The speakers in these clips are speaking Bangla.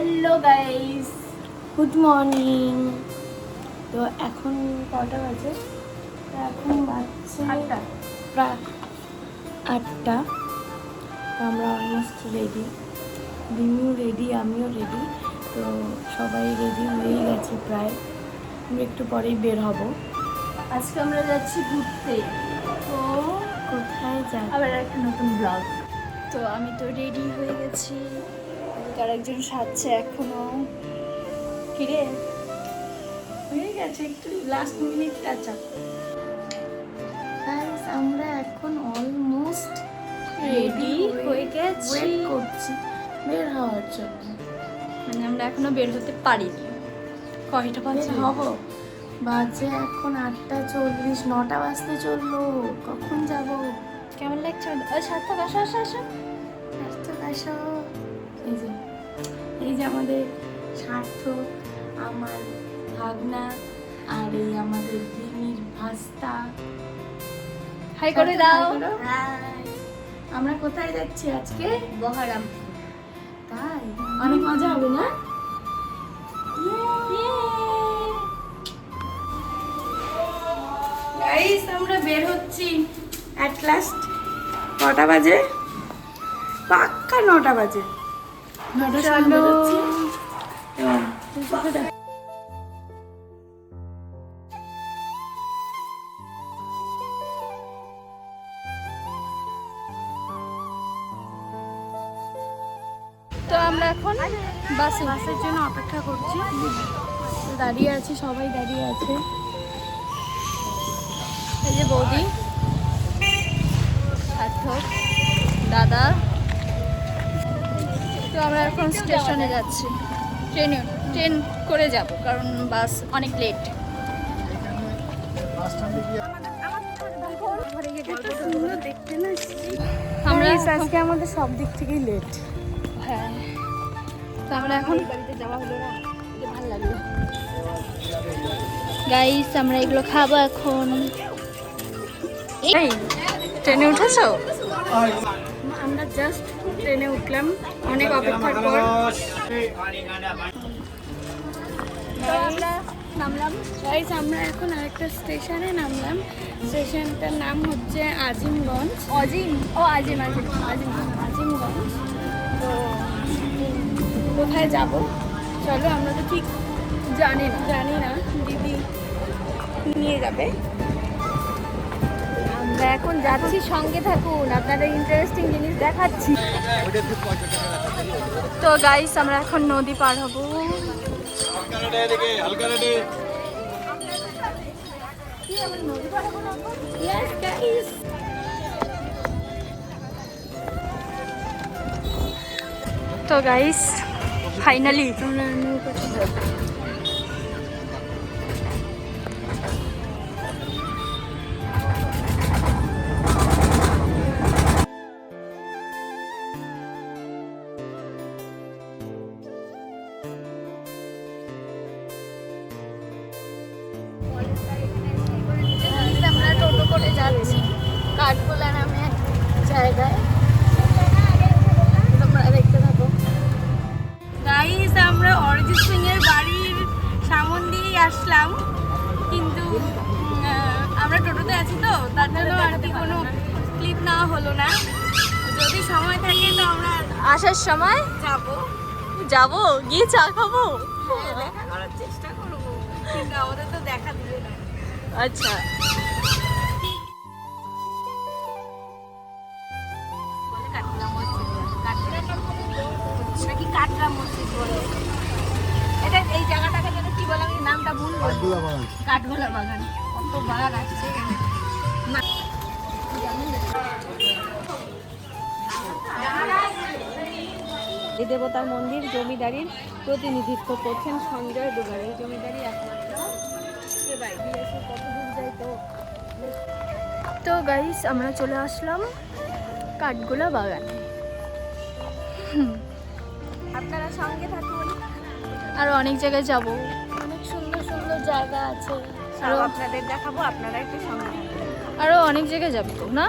হ্যালো গাইস গুড মর্নিং তো এখন কটা বাজে? তো এখন বাজছে আটটা। প্রায় আটটা। তো আমরা অলমোস্ট রেডি বিমিও রেডি আমিও রেডি তো সবাই রেডি হয়েই গেছে প্রায়। আমি একটু পরেই বের হব। আজকে আমরা যাচ্ছি ঘুরতে। তো কোথায় যাই আবার একটা নতুন ব্লগ তো আমি তো রেডি হয়ে গেছি। আর একজন সাজছে এখনও। কিরে? হয়ে গেছে একটু লাস্ট মিনিট টাচ আপ আমরা এখন অলমোস্ট রেডি হয়ে গেছি। ওয়েট করছি। বের হওয়ার জন্য। মানে আমরা এখনও বের হতে পারিনি। কয়টা বাজে? হব। বাজে এখন আটটা চল্লিশ নটা বাজতে চলল। কখন যাব? কেমন লাগছে? ওই সার্থক আসো আসো আসো। সার্থক আসো। এই যে আমাদের সার্থক আমার ভাগনা আর এই আমাদের বিনির ভাস্তা। হাই করে দাও। আমরা কোথায় যাচ্ছি আজকে? বহারাম। তাই? অনেক মজা হবে না? গাইস আমরা বের হচ্ছি অ্যাট লাস্ট কটা বাজে? পাক্কা নটা বাজে। চলো। তো আমরা এখন বাসে। বাসের জন্য অপেক্ষা করছি। দাঁড়িয়ে আছি সবাই দাঁড়িয়ে আছে। এই যে বৌদি দাদা। তো আমরা এখন স্টেশনে যাচ্ছি। ট্রেনে ট্রেন করে যাব কারণ বাস অনেক লেট আমরা আজকে আমাদের সব দিক থেকেই লেট হ্যাঁ। তো আমরা এখন বাড়িতে যাওয়া হলো না ভালো লাগল গাইস আমরা এগুলো খাব এখন। এই ট্রেনে উঠেছো? আমরা জাস্ট ট্রেনে উঠলাম। অনেক অপেক্ষার পর। আমরা নামলাম গাইস আমরা এখন আরেকটা স্টেশনে নামলাম। স্টেশনটার নাম হচ্ছে আজিমগঞ্জ। অজিম। ও আজিম আজিম আজিম আজিমগঞ্জ। তো কোথায় যাব? চলো আমরা তো ঠিক জানি না। জানি না দিদি নিয়ে যাবে। আমরা এখন যাচ্ছি, সঙ্গে থাকুন, আপনাদের ইন্টারেস্টিং জিনিস দেখাচ্ছি। তো গাইস আমরা এখন নদী পার হব। তো গাইস ফাইনালি আসার সময়? যাব। যাব? গিয়ে চা খাব? হ্যাঁ, দেখা করার চেষ্টা করব। কিন্তু আমাদের তো দেখা দিবে না। আচ্ছা। এটা এই জায়গাটাকে যেন কি বলে আমি নামটা ভুল কাঠগোলা বাগান। কত বাগান আসছে এখানে। মা- এই দেবতার মন্দির জমিদারির প্রতিনিধিত্ব করছেন সঞ্জয় দুগার। এই জমিদারি একমাত্র। তো? গাইস আমরা চলে আসলাম কাঠগোলা বাগানে। আপনারা সঙ্গে থাকুন। আর অনেক জায়গায় যাব। অনেক সুন্দর সুন্দর জায়গা আছে। আরও সব আপনাদের দেখাবো আপনারা একটু সঙ্গে থাকুন। আরও অনেক জায়গায় যাব না?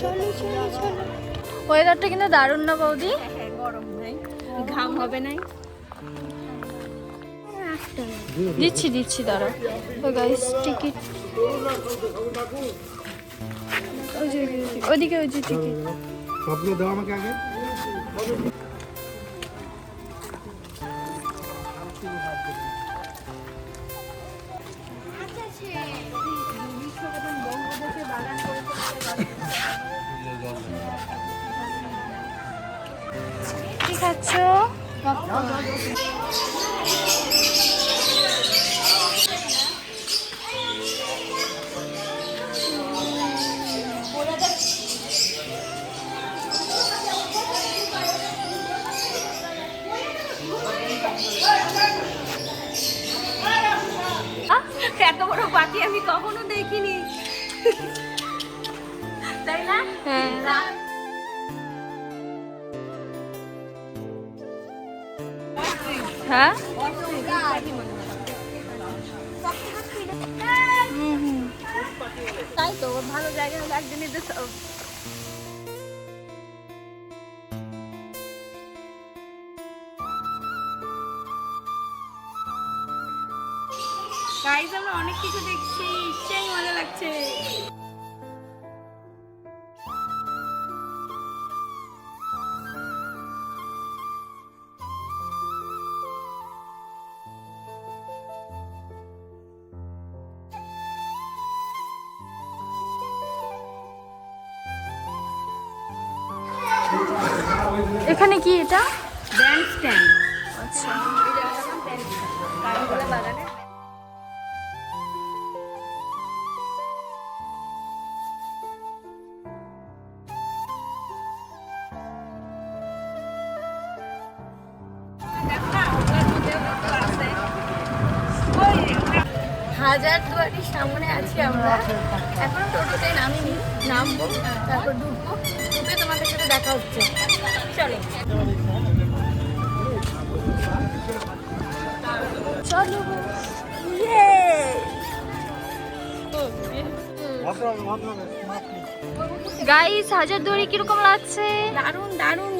চলো চলো চলো। ওয়েদারটা কিন্তু দারুণ না বৌদি? হ্যাঁ গরম নাই। ঘাম হবে নাই। দিচ্ছি দিচ্ছি দাঁড়া তো গাইস টিকিট ওই যে টিকিট সবগুলো দাও আমাকে আগে। কি খাচ্ছ? এত বড় পাখি আমি কখনো দেখিনি। তাই না? হ্যাঁ। তাই তো ভালো জায়গা আমরা অনেক কিছু দেখছি। সেই মজা লাগছে। আচ্ছা হাজার দুয়ারির সামনে আছি আমরা। এখনও টোটোতে নামিনি, নামবো, তারপর ঢুকবো। ঢুকে তোমাদের সাথে দেখা হচ্ছে। চলো। গাইস হাজার দুয়ারি কীরকম লাগছে? দারুণ দারুণ।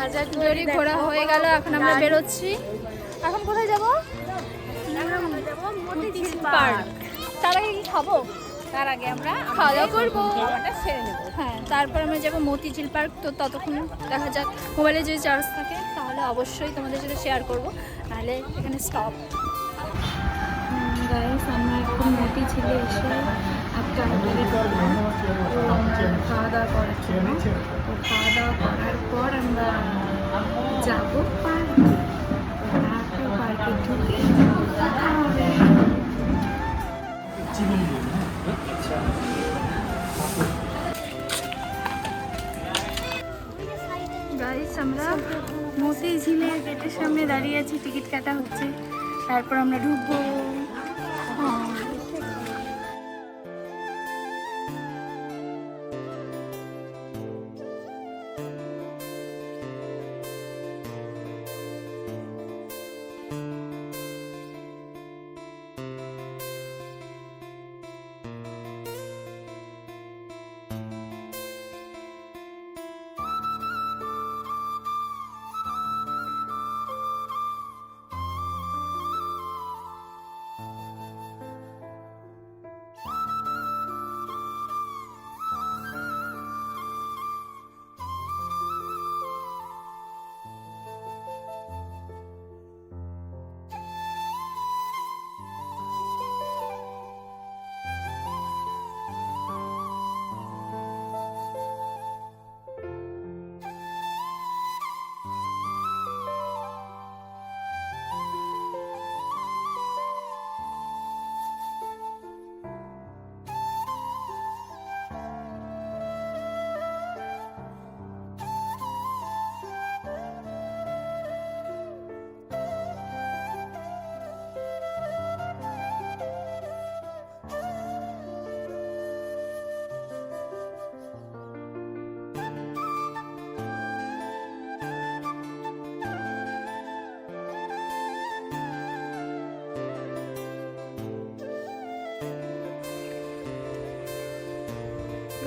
হাজার দুয়ারি ঘোরা হয়ে গেল এখন আমরা বেরোচ্ছি। এখন কোথায় যাব? পার্ক তার আগে কি খাব? তার আগে আমরা খাওয়া দাওয়া করব। খাওয়াটা সেরে নেব। হ্যাঁ তারপর আমরা যাব মতিঝিল পার্ক তো ততক্ষণ দেখা যাক মোবাইলে যদি চার্জ থাকে তাহলে অবশ্যই তোমাদের সাথে শেয়ার করব নাহলে এখানে স্টপ গাইস আমরা এখন মতিঝিলে এসে একটা হোটেলে ঢুকলাম খাওয়া দাওয়া করার জন্য। তো খাওয়া দাওয়া করার পর আমরা যাব পার্কে। পার্কে ঢুকে গাইস আমরা সামনে দাঁড়িয়ে আছি। টিকিট কাটা হচ্ছে। তারপর আমরা ঢুকবো।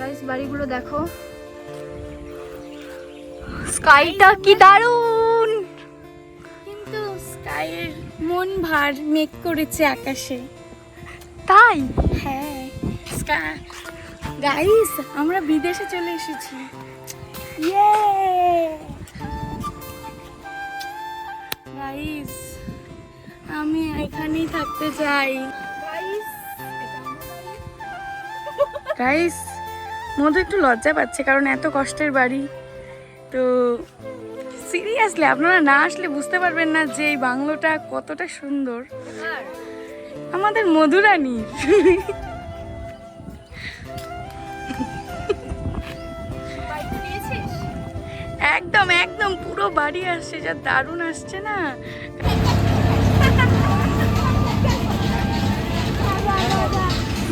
গাইস বাড়িগুলো দেখো। স্কাইটা কি দারুণ! কিন্তু স্কাইয়ের মন ভার মেঘ করেছে আকাশে। তাই? হ্যাঁ গাইস আমরা বিদেশে চলে এসেছি। ইয়ে গাইস আমি এখানেই থাকতে চাই। গাইস মধু একটু লজ্জা পাচ্ছে, কারণ এত কষ্টের বাড়ি। তো সিরিয়াসলি আপনারা না আসলে বুঝতে পারবেন না যে এই বাংলোটা কতটা সুন্দর। আমাদের মধুরানীর একদম একদম, পুরো বাড়ি আসছে, যা দারুণ আসছে না?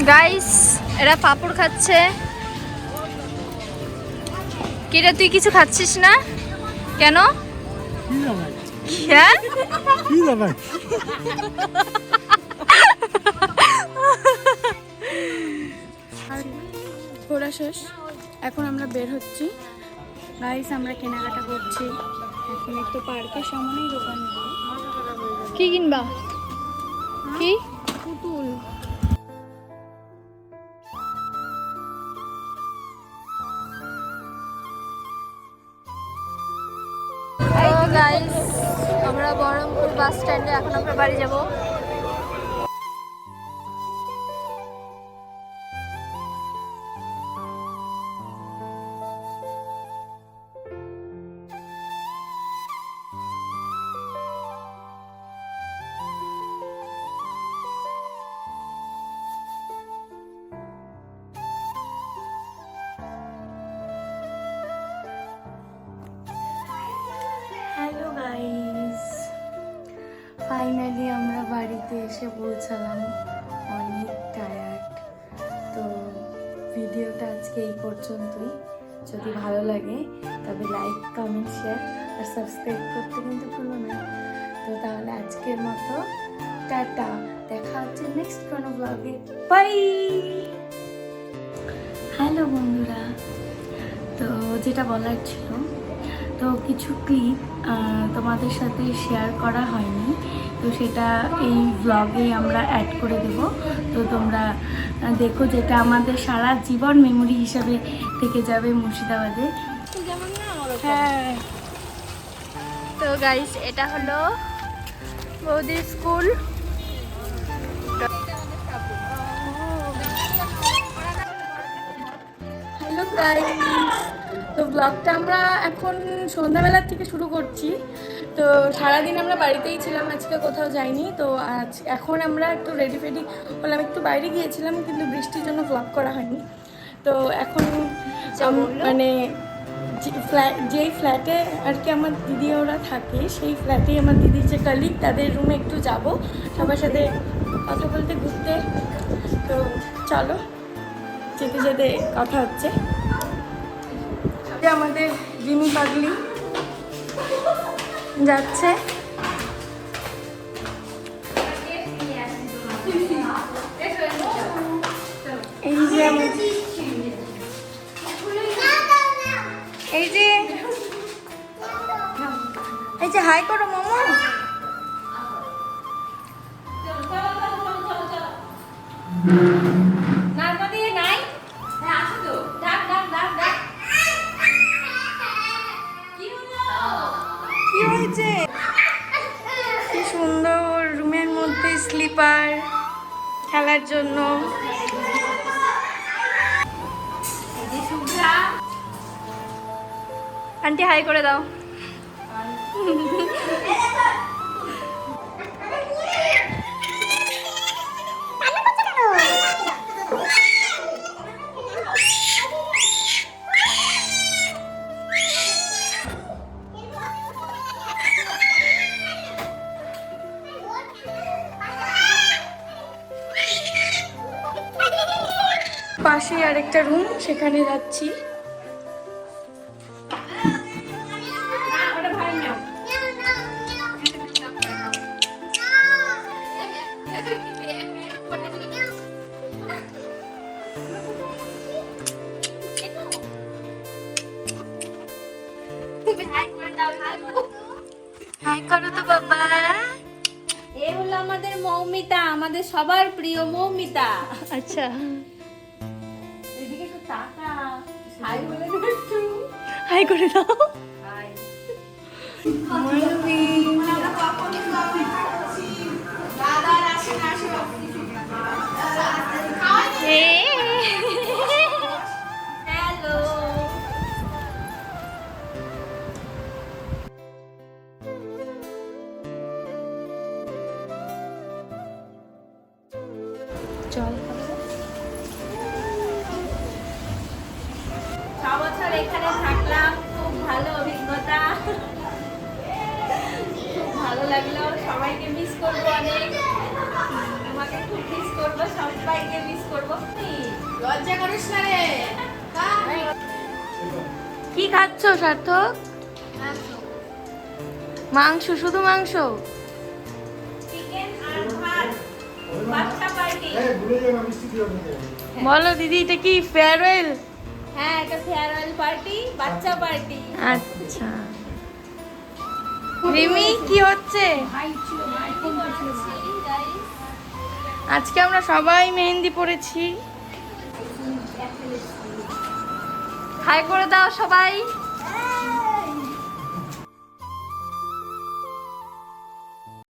গাইস এরা পাপড় খাচ্ছে। কিরে তুই কিছু খাচ্ছিস না? কেন? হ্যাঁ? ঘোরা শেষ। এখন আমরা বের হচ্ছি। গাইস আমরা কেনাকাটা করছি। এখন একটু পার্কের সামনেই দোকান। কি কিনবা? কি? গাইস আমরা বহরমপুর বাস স্ট্যান্ডে এখন আমরা বাড়ি যাব। বাড়িতে এসে পৌঁছালাম। অনেক টায়ার্ড তো ভিডিওটা আজকে এই পর্যন্তই। যদি ভালো লাগে, তবে লাইক কমেন্ট শেয়ার আর সাবস্ক্রাইব করতে কিন্তু ভুলো না। তো তাহলে আজকের মতো টাটা। দেখা হচ্ছে নেক্সট কোনো ব্লগে বাই হ্যালো বন্ধুরা। তো যেটা বলার ছিল তো কিছু ক্লিপ তোমাদের সাথে শেয়ার করা হয়নি। তো সেটা এই ব্লগে আমরা অ্যাড করে দেব। তো তোমরা দেখো যেটা আমাদের সারা জীবন মেমোরি হিসাবে থেকে যাবে মুর্শিদাবাদে। হ্যাঁ। তো গাইস এটা হলো বৌদির স্কুল হ্যালো গাইস তো ব্লগটা আমরা এখন সন্ধ্যাবেলার থেকে শুরু করছি। তো সারাদিন আমরা বাড়িতেই ছিলাম আজকে কোথাও যাইনি। তো আজ এখন আমরা একটু রেডি ফেডি হলাম একটু বাইরে গিয়েছিলাম কিন্তু বৃষ্টির জন্য ব্লগ করা হয়নি। তো এখন মানে যেই ফ্ল্যাটে আর কি আমার দিদি ওরা থাকে সেই ফ্ল্যাটেই আমার দিদির যে কালিগ তাদের রুমে একটু যাব। সবার সাথে কথা বলতে ঘুরতে। তো চলো যেতে যেতে কথা হচ্ছে। আমাদের জিমি পাগলি যাচ্ছে। এই যে এই যে এই যে হাই করো মোমো। কি হয়েছে। কি সুন্দর রুমের মধ্যে স্লিপার খেলার জন্য। আন্টি হাই করে দাও। পাশে আরেকটা রুম সেখানে যাচ্ছি। এ হলো আমাদের মৌমিতা আমাদের সবার প্রিয় মৌমিতা। আচ্ছা। হাই করে দাও চল। মিস করব অনেক। তোমাকে খুব মিস করব সবাইকে মিস করব। লজ্জা করিস না রে। কি খাচ্ছ সার্থক? মাংস শুধু মাংস? বলো দিদি এটা কি ফেয়ারওয়েল হ্যাঁ এটা ফেয়ারওয়েল পার্টি বাচ্চা পার্টি আচ্ছা। রিমি কি হচ্ছে? আজকে আমরা সবাই মেহেন্দি পড়েছি হাই করে দাও সবাই।